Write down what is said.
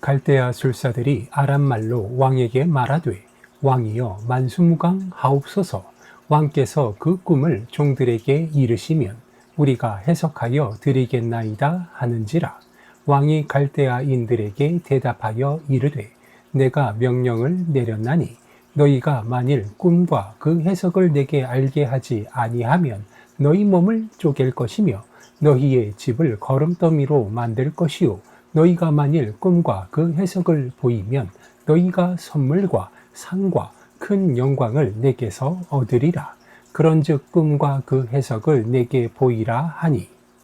갈대아 술사들이 아람 말로 왕에게 말하되 왕이여 만수무강 하옵소서. 왕께서 그 꿈을 종들에게 이르시면 우리가 해석하여 드리겠나이다 하는지라. 왕이 갈대아인들에게 대답하여 이르되 내가 명령을 내렸나니 너희가 만일 꿈과 그 해석을 내게 알게 하지 아니하면 너희 몸을 쪼갤 것이며 너희의 집을 거름더미로 만들 것이요 너희가 만일 꿈과 그 해석을 보이면 너희가 선물과 상과 큰 영광을 내게서 얻으리라. 그런즉 꿈과 그 해석을 내게 보이라 하니